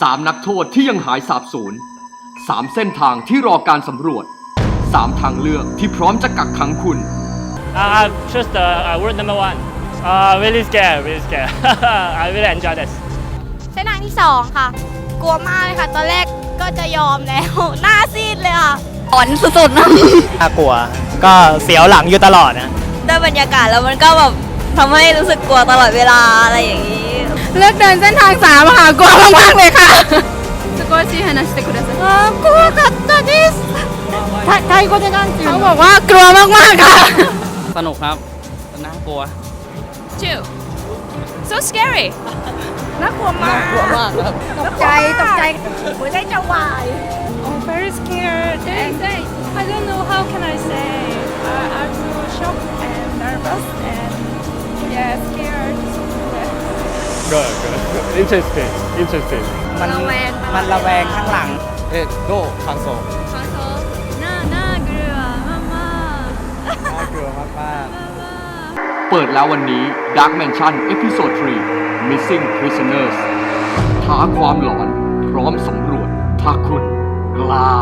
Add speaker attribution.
Speaker 1: สามนักโทษที่ยังหายสาบสูญสามเส้นทางที่รอการสำรวจสามทางเลือกที่พร้อมจะกักขังคุณ
Speaker 2: Uh, I choose the uh, word number one. Uh, really scared, really scared. I really enjoy this.
Speaker 3: เส้นทางที่สองค่ะ กลัวมากเลยค่ะ ตอนแรกก็จะยอมแล้ว หน้าซีดเลยค่ะอ่อนสุดๆนะ
Speaker 4: น่ากลัว ก็เสียวหลังอยู่ตลอดนะ
Speaker 3: ด้วยบรรยากาศแล้วมันก็แบบทำให้รู้สึกกลัวตลอดเวลาอะไรอย่างนี้
Speaker 5: เลือกเดินเส้นทางสามค่ะ กลัวมากๆเลยค่ะสกอชีฮานาสเตคุดาไซ
Speaker 3: กลัวกัตาดิสไทยก็จะนั่ง
Speaker 5: เขาบอกว่ากลัวมากๆค่ะ
Speaker 4: สนุกครับน่ากลัว
Speaker 5: two so scary
Speaker 3: น่ากลัวมากกลัวมากตกใจ ตกใจหัวใจจะวาย
Speaker 2: Good, good. Interesting, interesting.
Speaker 4: มัน
Speaker 3: ระแวง
Speaker 4: มันระแวงข้างหลัง
Speaker 2: เอ๊ะโดคังโซ
Speaker 5: น่าน่ากลัวมาก
Speaker 4: น่ากลัวมาก
Speaker 1: เปิดแล้ววันนี้ Dark Mansion เอพิโซด3 Missing Prisoners ท้าความหลอน พร้อมสำรวจถ้าคุณกล้า